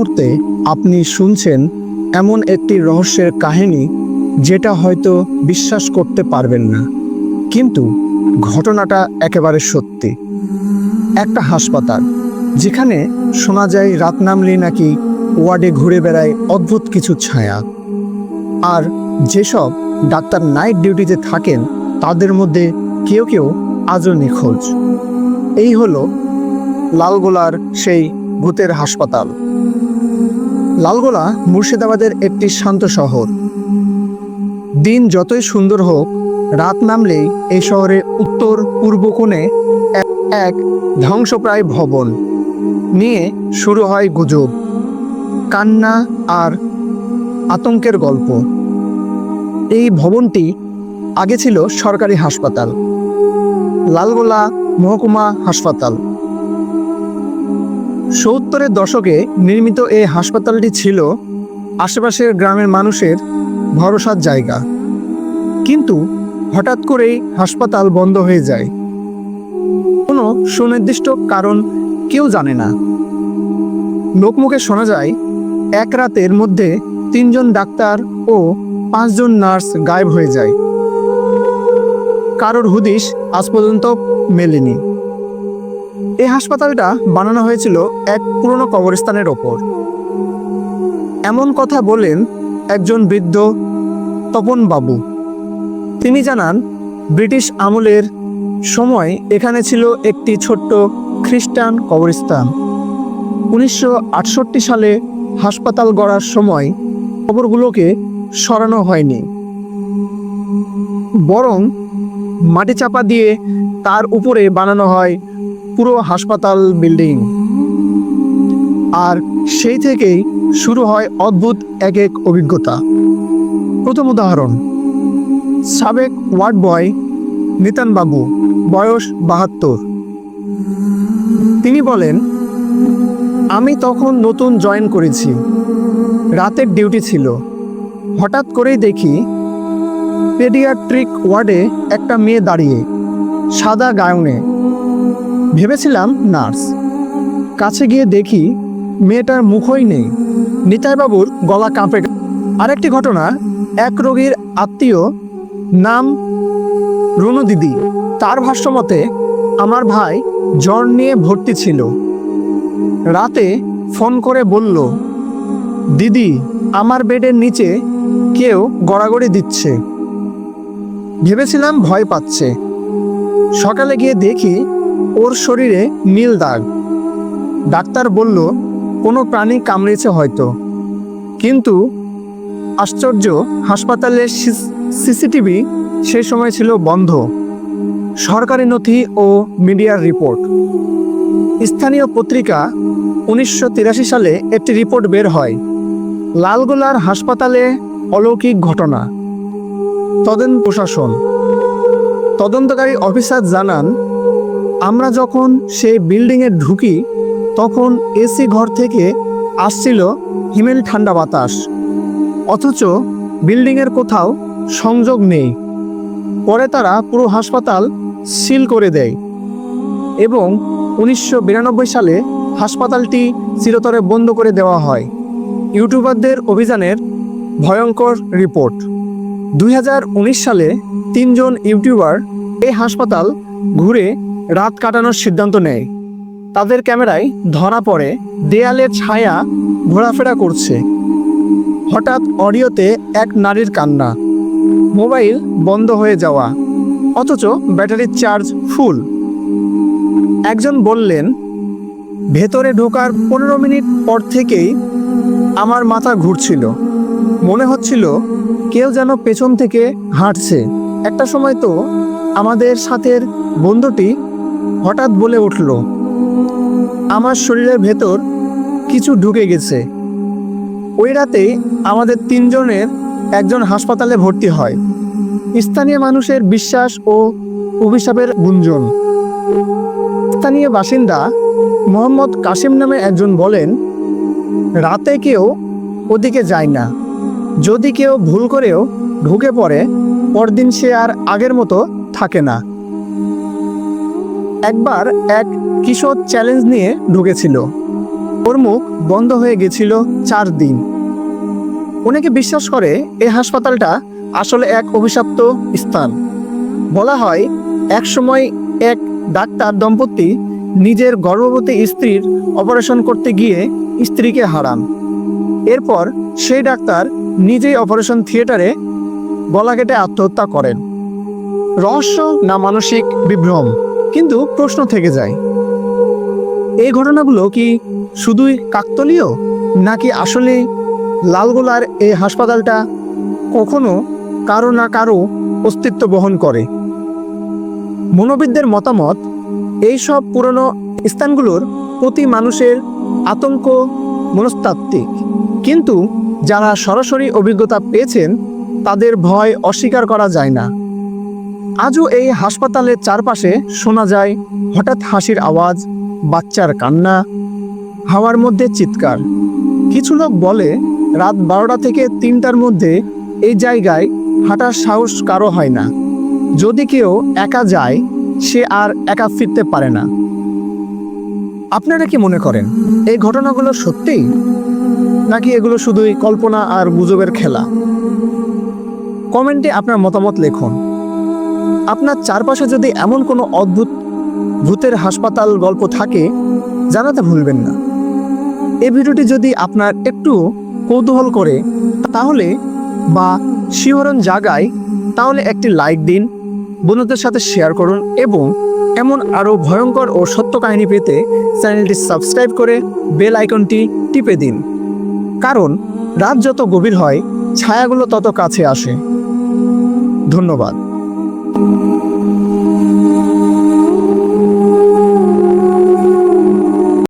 মুহূর্তে আপনি শুনছেন এমন একটি রহস্যের কাহিনী যেটা হয়তো বিশ্বাস করতে পারবেন না। কিন্তু ঘটনাটা একেবারে সত্যি। একটা হাসপাতাল, যেখানে শোনা যায় রাত নামলেই নাকি ওয়ার্ডে ঘুরে বেড়ায় অদ্ভুত কিছু ছায়া। আর যেসব ডাক্তার নাইট ডিউটিতে থাকেন, তাদের মধ্যে কেউ কেউ আজও নিখোঁজ। এই হলো লালগোলার সেই ভূতের হাসপাতাল। লালগোলা মুর্শিদাবাদের একটি শান্ত শহর। দিন যতই সুন্দর হোক, রাত নামলেই এই শহরে উত্তর পূর্ব কোণে এক- এক ধ্বংসপ্রায় ভবন নিয়ে শুরু হয় গুজব, কান্না আর আতঙ্কের গল্প। এই ভবনটি আগে ছিল সরকারি হাসপাতাল, লালগোলা মহকুমা হাসপাতাল। সত্তরের দশকে নির্মিত এই হাসপাতালটি ছিল আশেপাশের গ্রামের মানুষের ভরসার জায়গা। কিন্তু হঠাৎ করেই হাসপাতাল বন্ধ হয়ে যায়। কোনো সুনির্দিষ্ট কারণ কেউ জানে না। লোকমুখে শোনা যায়, এক রাতের মধ্যে তিনজন ডাক্তার ও পাঁচজন নার্স গায়েব হয়ে যায়। কারোর হুদিশ আজ পর্যন্ত মেলেনি। এই হাসপাতালটা বানানো হয়েছিল এক পুরনো কবরস্থানের ওপর। এমন কথা বলেন একজন বৃদ্ধ তপন বাবু তিনি জানান, ব্রিটিশ আমলের সময় এখানে ছিল একটি ছোট্ট খ্রিস্টান কবরস্থান। উনিশশো আটষট্টি সালে হাসপাতাল গড়ার সময় কবরগুলোকে সরানো হয়নি। বরং মাটি চাপা দিয়ে তার উপরে বানানো হয় পুরো হাসপাতাল বিল্ডিং আর সেই থেকেই শুরু হয় অদ্ভুত এক এক অভিজ্ঞতা। প্রথম উদাহরণ, সাবেক ওয়ার্ড বয় নিতান বাবু বয়স বাহাত্তর। তিনি বলেন, আমি তখন নতুন জয়েন করেছি। রাতের ডিউটি ছিল। হঠাৎ করেই দেখি পেডিয়াট্রিক ওয়ার্ডে একটা মেয়ে দাঁড়িয়ে, সাদা গায়নে ভেবেছিলাম নার্স। কাছে গিয়ে দেখি মেয়েটার মুখই নেই। নিতাইবাবুর গলা কাঁপে আরেকটি ঘটনা, এক রোগীর আত্মীয় নাম রুনু দিদি তার ভাষ্যমতে, আমার ভাই জ্বর নিয়ে ভর্তি ছিল। রাতে ফোন করে বলল, দিদি, আমার বেডের নিচে কেউ গড়াগড়ি দিচ্ছে। ভেবেছিলাম ভয় পাচ্ছে। সকালে গিয়ে দেখি ওর শরীরে নীল দাগ। ডাক্তার বলল, কোনো প্রাণী কামড়েছে হয়তো। কিন্তু আশ্চর্য হাসপাতালের সিসিটিভি সেই সময় ছিল বন্ধ। সরকারি নথি ও মিডিয়ার রিপোর্ট। স্থানীয় পত্রিকা উনিশশো তিরাশি সালে একটি রিপোর্ট বের হয়। লালগোলার হাসপাতালে অলৌকিক ঘটনা। তদন্ত প্রশাসন। তদন্তকারী অফিসার জানান আমরা যখন সেই বিল্ডিংয়ে ঢুকি, তখন এসি ঘর থেকে আসছিল হিমেল ঠান্ডা বাতাস। অথচ বিল্ডিংয়ের কোথাও সংযোগ নেই। পরে তারা পুরো হাসপাতাল সিল করে দেয় এবং উনিশশো বিরানব্বই সালে হাসপাতালটি চিরতরে বন্ধ করে দেওয়া হয়। ইউটিউবারদের অভিযানের ভয়ঙ্কর রিপোর্ট। দু হাজার উনিশ সালে তিনজন ইউটিউবার এই হাসপাতাল ঘুরে রাত কাটানোর সিদ্ধান্ত নেয়। তাদের ক্যামেরায় ধরা পড়ে দেয়ালের ছায়া ঘোরাফেরা করছে। হঠাৎ অডিওতে এক নারীর কান্না। মোবাইল বন্ধ হয়ে যাওয়া, অথচ ব্যাটারির চার্জ ফুল। একজন বললেন, ভেতরে ঢোকার পনেরো মিনিট পর থেকেই আমার মাথা ঘুরছিল। মনে হচ্ছিল কেউ যেন পেছন থেকে হাঁটছে। একটা সময় তো আমাদের সাথের বন্ধুটি হঠাৎ বলে উঠল, আমার শরীরের ভেতর কিছু ঢুকে গেছে। ওই রাতেই আমাদের তিনজনের একজন হাসপাতালে ভর্তি হয়। স্থানীয় মানুষের বিশ্বাস ও অভিশাপের গুঞ্জন। স্থানীয় বাসিন্দা মোহাম্মদ কাসিম নামে একজন বলেন, রাতে কেউ ওদিকে যায় না। যদি কেউ ভুল করেও ঢুকে পড়ে, পরদিন সে আর আগের মতো থাকে না। একবার এক কিশোর চ্যালেঞ্জ নিয়ে ঢুকেছিল। ওর মুখ বন্ধ হয়ে গেছিল চার দিন। অনেকে বিশ্বাস করে এই হাসপাতালটা আসলে এক অভিশপ্ত স্থান। বলা হয় এক সময় এক ডাক্তার দম্পতি নিজের গর্ভবতী স্ত্রীর অপারেশন করতে গিয়ে স্ত্রীকে হারান। এরপর সেই ডাক্তার নিজেই অপারেশন থিয়েটারে গলা কেটে আত্মহত্যা করেন। রহস্য না মানসিক বিভ্রম? কিন্তু প্রশ্ন থেকে যায়, এই ঘটনাগুলো কি শুধুই কাকতলীয় নাকি আসলে লালগোলার এই হাসপাতালটা কখনো কারও না কারও অস্তিত্ব বহন করে? মনোবিদদের মতামত, এই সব পুরনো স্থানগুলোর প্রতি মানুষের আতঙ্ক মনস্তাত্ত্বিক। কিন্তু যারা সরাসরি অভিজ্ঞতা পেয়েছেন, তাদের ভয় অস্বীকার করা যায় না। আজও এই হাসপাতালের চারপাশে শোনা যায় হঠাৎ হাসির আওয়াজ, বাচ্চার কান্না, হাওয়ার মধ্যে চিৎকার। কিছু লোক বলে, রাত বারোটা থেকে তিনটার মধ্যে এই জায়গায় হাঁটার সাহস কারও হয় না। যদি কেউ একা যায়, সে আর একা ফিরতে পারে না। আপনারা কি মনে করেন, এই ঘটনাগুলো সত্যিই? নাকি এগুলো শুধুই কল্পনা আর গুজবের খেলা? কমেন্টে আপনার মতামত লিখুন। আপনার চারপাশে যদি এমন কোনো অদ্ভুত ভূতের হাসপাতাল গল্প থাকে, জানাতে ভুলবেন না। এই ভিডিওটি যদি আপনার একটু কৌতূহল করে, তাহলে বা শিহরণ জাগায়, তাহলে একটি লাইক দিন, বন্ধুদের সাথে শেয়ার করুন এবং এমন আরও ভয়ঙ্কর ও সত্য কাহিনী পেতে চ্যানেলটি সাবস্ক্রাইব করে বেল আইকনটি টিপে দিন। কারণ রাত যত গভীর হয়, ছায়াগুলো তত কাছে আসে। ধন্যবাদ। Música